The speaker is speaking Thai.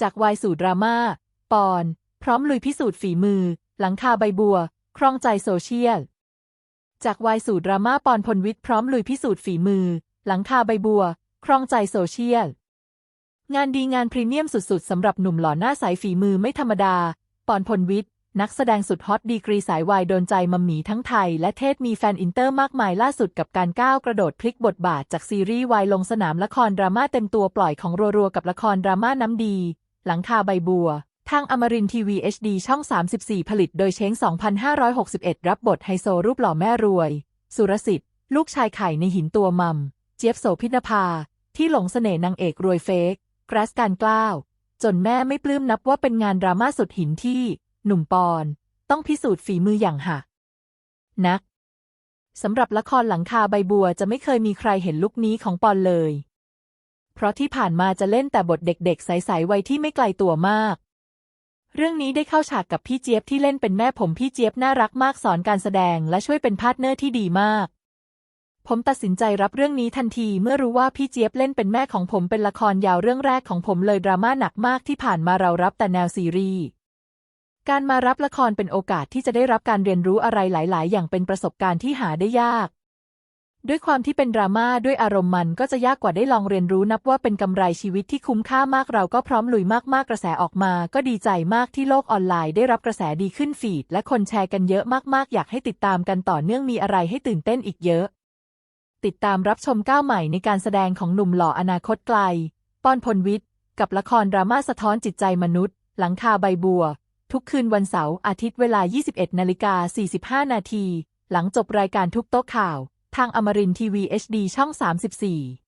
จากวายสู่ดราม่า ปอน พร้อมลุยพิสูจน์ฝีมือ หลังคาใบบัว ครองใจโซเชียล จากวายสู่ดราม่าปอนพลวิทย์พร้อมลุยพิสูจน์ฝีมือ หลังคาใบบัว ครองใจโซเชียล งานดีงานพรีเมียมสุดๆสำหรับหนุ่มหล่อหน้าใสฝีมือไม่ธรรมดา ปอนพลวิทย์นักแสดงสุดฮอตดีกรีสายวายโดนใจมัมหมีทั้งไทย และเทศมีแฟนอินเตอร์มากมายล่าสุดกับการก้าวกระโดดพลิกบทบาทจากซีรีส์วายลงสนามละครดราม่าเต็มตัวปล่อยของรัวๆกับละครดราม่าน้ำดี หลังคาใบบัว ทางอมรินทีวี HD ช่อง 34 ผลิตโดยเช้ง 2561 รับบทไฮโซรูปหล่อแม่รวย สุรสิทธิ์ ลูกชายไข่ในหินตัวมัม เจี๊ยบโสพินภา ที่หลงเสน่ห์นางเอกรวยเฟกแกรสการกล้าว จนแม่ไม่ปลื้มนับว่าเป็นงานดราม่าสุดหินที่ หนุ่มปอน ต้องพิสูจน์ฝีมืออย่างหักนักสำหรับละครหลังคาใบบัวจะไม่เคยมีใครเห็นลุคนี้ของปอนเลย เพราะที่ผ่านมาจะเล่นแต่บทเด็กๆ ใสๆวัยที่ไม่ไกลตัวมาก เรื่องนี้ได้เข้าฉากกับพี่เจี๊ยบที่เล่นเป็นแม่ผมพี่เจี๊ยบน่ารักมากสอนการแสดงและช่วยเป็นพาร์ทเนอร์ที่ดีมาก ผมตัดสินใจรับเรื่องนี้ทันทีเมื่อรู้ว่าพี่เจี๊ยบเล่นเป็นแม่ของผมเป็นละครยาวเรื่องแรกของผมเลยดราม่าหนักมากที่ผ่านมาเรารับแต่แนวซีรีส์การมารับละครเป็นโอกาสที่จะได้รับการเรียนรู้อะไรหลาย ๆ อย่างเป็นประสบการณ์ที่หาได้ยาก ด้วยความที่เป็นดราม่าด้วยอารมณ์มันก็จะยากกว่าได้ลองเรียนรู้นับว่าเป็นกำไรชีวิตที่คุ้มค่ามากเราก็พร้อมลุยมากๆกระแสออกมา ก็ดีใจมากที่โลกออนไลน์ได้รับกระแสดีขึ้นฟีด และคนแชร์กันเยอะมากๆ อยากให้ติดตามกันต่อเนื่องมีอะไรให้ตื่นเต้นอีกเยอะ ติดตามรับชมก้าวใหม่ในการแสดงของหนุ่มหล่ออนาคตไกลป้อนพลวิทย์กับละครดราม่าสะท้อนจิตใจมนุษย์ หลังคาใบบัว ทุกคืนวันเสาร์อาทิตย์เวลา 21นาฬิกา45นาทีหลังจบรายการทุกโต๊ะข่าว ทางอมรินทีวี HD ช่อง 34